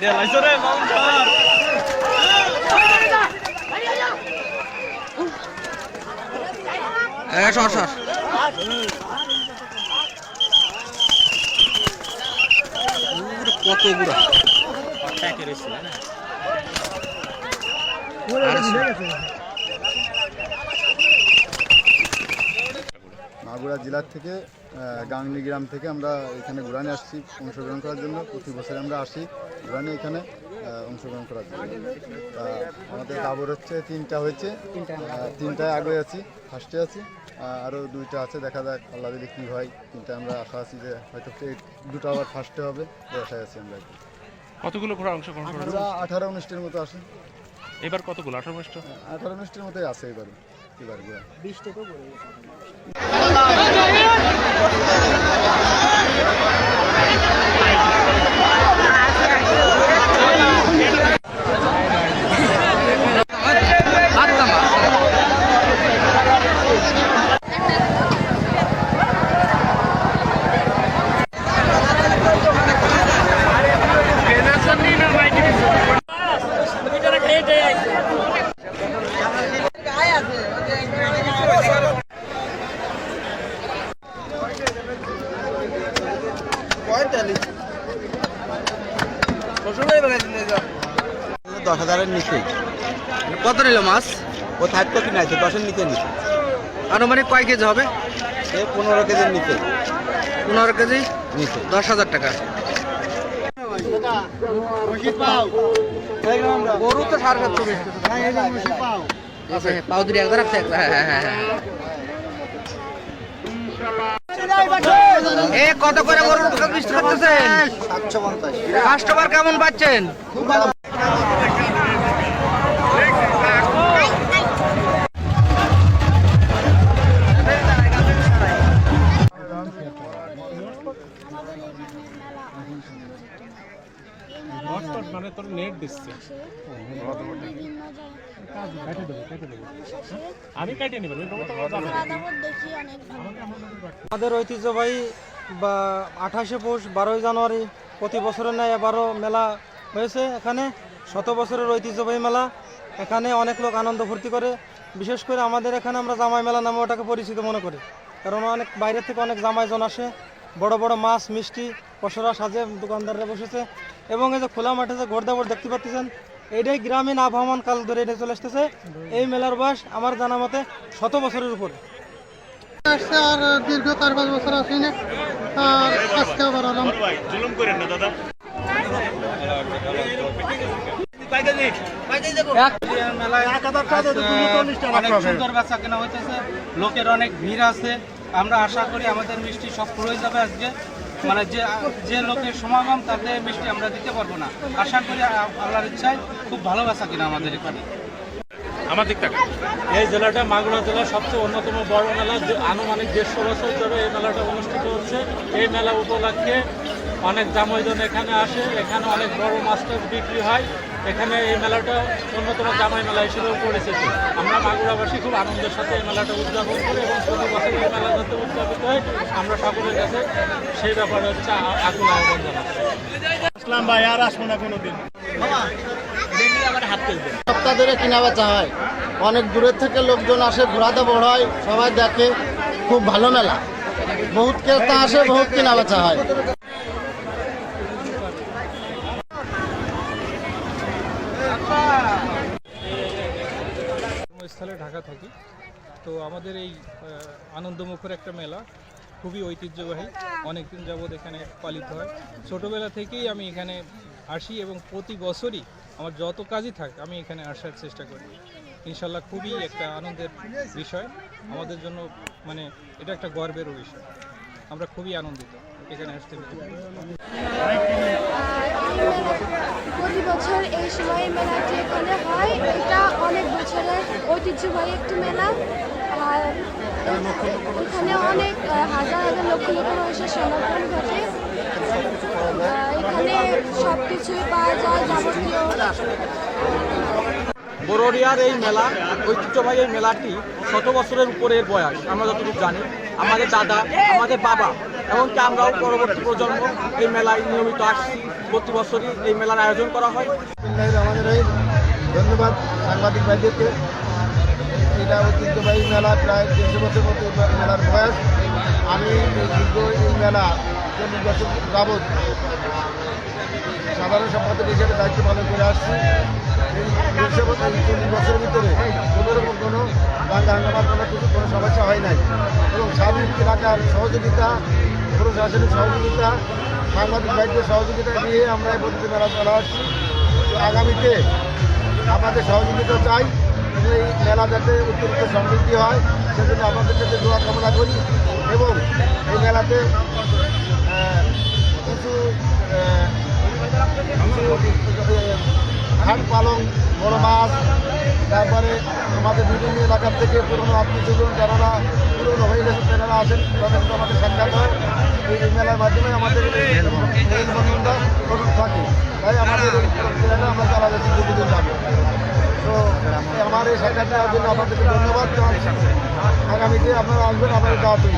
মাইরে লাইছো রে মাউন্টার সর সর কত গুড়া। মাগুরা জেলার থেকে গাংনী গ্রাম থেকে আমরা এখানে ঘুরানে আসছি অংশগ্রহণ করার জন্য। প্রতি বছর আমরা আসি। ঘুরানে এখানে অংশগ্রহণ করার জন্য। আমাদের কাবর হচ্ছে তিনটা হয়েছে। তিনটায় আগে আছি ফার্স্টে আছি। আরও দুইটা আছে দেখা যাক আল্লাহ দিলে কী হয়। তিনটা আমরা আশা আছি যে হয়তো দুটো আবার ফার্স্টে হবে এই আশায় আছি আমরা কতগুলো ঘোড়া অংশগ্রহণ করবে আমরা আঠারো অনুষ্ঠানের মতো আসি এবার কতগুলো? আঠারো উনিশটা আঠারো উনিশটির মতোই আছে এবার এবার ঘোরা দশ হাজারের নিচে। কত নিল মাছ? ও থাকতো কি না দশের নিচে নিচে আনুমানিক কয় কেজি হবে? এই পনেরো কেজির নিচে। পনেরো কেজি? নিচে। দশ হাজার টাকা। গরু তো সাড়ে সাতশো পাও। দুটি একবার রাখছে হ্যাঁ হ্যাঁ হ্যাঁ এ কত করে গরুর দোকান বিক্রি করতেছেন কাস্টমার কেমন পাচ্ছেন? মানে তোর নেট দিচ্ছে। আমাদের ঐতিহ্যবাহী বা আঠাশে পৌষ বারোই জানুয়ারি প্রতি বছরের ন্যায় এবারও মেলা হয়েছে এখানে। শত বছরের ঐতিহ্যবাহী মেলা। এখানে অনেক লোক আনন্দ ফুর্তি করে। বিশেষ করে আমাদের এখানে আমরা জামাই মেলা নামে ওটাকে পরিচিত মনে করি। কারণ অনেক বাইরে থেকে অনেক জামাইজন আসে। বড় বড় মাছ মিষ্টি পশরা সাজে দোকানদাররা বসেছে। এবং এই যে খোলা মাঠে যে ঘোরদাবর দেখতে পাচ্ছেন এইটাই গ্রামীণ আবহমান কাল ধরে এটা চলে আসতেছে এই মেলার বয়স আমার জানা মতে শত বছরের উপরে। আসছে আর দীর্ঘ চার পাঁচ বছর আসি না। আর আজকে আবার জুলুম করেন না দাদা। অনেক সুন্দর বেচা কেনা হইতেছে। লোকের অনেক ভিড় আছে। আমরা আশা করি আমাদের মিষ্টি সব পুরো হয়ে যাবে আজকে। মানে যে যে লোকের সমাগম তাতে মিষ্টি আমরা দিতে পারব না। আশা করি আল্লাহর ইচ্ছায় খুব ভালো বেচা কিনা আমাদের এখানে। আমার দিক থেকে। এই জেলাটা মাগুরা জেলার সবচেয়ে অন্যতম বড় মেলা। যে আনুমানিক দেড়শো বছর ধরে এই মেলাটা অনুষ্ঠিত হচ্ছে। এই মেলা উপলক্ষে অনেক জামাইজন এখানে আসে। এখানে অনেক বড় মাছটা বিক্রি হয়। এখানে এই মেলাটা অন্যতম জামাই মেলা হিসেবেও পরিচিত আমরা মাগুরাবাসী খুব আনন্দের সাথে এই মেলাটা উদযাপন করি এবং প্রতি বছর এই মেলা যাতে উদযাপিত হয়। আমরা সকলের কাছে সেই ব্যাপারে হচ্ছে আ- আকুল আহ্বান জানাচ্ছি আসলাম ভাই আর আসব না কোনো কোনোদিন সপ্তাহ ধরে কিনা বেচা হয়। অনেক দূরের থেকে লোকজন আসে ঘোরাতে বড় হয় সবাই দেখে। খুব ভালো মেলা। বহুত ক্রেতা আসে বহুত কিনা বেচা হয়। কর্মস্থলে ঢাকা থাকি। তো আমাদের এই আনন্দমুখর একটা মেলা, খুবই ঐতিহ্যবাহী। অনেকদিন যাবৎ এখানে পালিত হয়। ছোটোবেলা থেকেই আমি এখানে আসি এবং প্রতি বছরই আমার যত কাজই থাক, আমি এখানে আসার চেষ্টা করি। ইনশাল্লাহ খুবই একটা আনন্দের বিষয়। আমাদের জন্য মানে এটা একটা গর্বেরও বিষয়। আমরা খুবই আনন্দিত এখানে আসতে পেরে। প্রতি বছর এই সময় মেলাটি এখানে হয়, এটা অনেক বছরের ঐতিহ্যবাহী একটি মেলা। আর এখানে অনেক হাজার হাজার লক্ষ লক্ষ মানুষের সমাগম ঘটে। এখানে সব কিছুই পাওয়া যায়, যাবতীয়। বড়রিয়ার এই মেলা, ঐতিহ্যবাহী এই মেলাটি শত বছরের উপরের বয়স, আমরা যতটুকু জানি। আমাদের দাদা, আমাদের বাবা, এমনকি আমরাও পরবর্তী প্রজন্ম এই মেলায় নিয়মিত আসছি। প্রতি বছরই এই মেলার আয়োজন করা হয়। ধন্যবাদ সাংবাদিক ভাইদেরকে। এটা ঐতিহ্যবাহী মেলা, প্রায় দেড়শো বছর মতো মেলার বয়স। আমি দীর্ঘ এই মেলা চল্লিশ বছর যাবৎ সাধারণ সম্পাদক হিসেবে দায়িত্ব পালন করে আসছি। এই চল্লিশ বছরের ভিতরে কোনো রকম কোনো দাঙ্গা হাঙ্গামার কোনো কিছু কোনো সমস্যা হয় নাই এবং স্বাধীন এলাকার সহযোগিতা প্রশাসনিক সহযোগিতা সাংবাদিক ভাইদের সহযোগিতা নিয়ে আমরা এই পদ্ধতি মেলা চলে আসছি আগামীতে আমাদের সহযোগিতা চাই এই মেলা যাতে অতিরিক্ত সমৃদ্ধি হয়, সেজন্য আমাদের কাছে দোয়া কামনা করি এবং এই মেলাতে কিছু হাট পালং তারপরে আমাদের বিভিন্ন এলাকার থেকে পুরনো আত্মীয় স্বজন যারা পুরনো হয়ে গেছে তেনারা আসেন, তাদের আমাদের সাক্ষাৎ হয়। এই মেলার মাধ্যমে আমাদের প্রথম থাকে। তাই আমাদের আমরা চালা যাচ্ছি দুদিন যাব। তো আমার এই সাক্ষাৎ নেওয়ার জন্য আপনাদেরকে ধন্যবাদ। আগামীতে আপনারা আসবেন আমাদের দাওয়াত দিন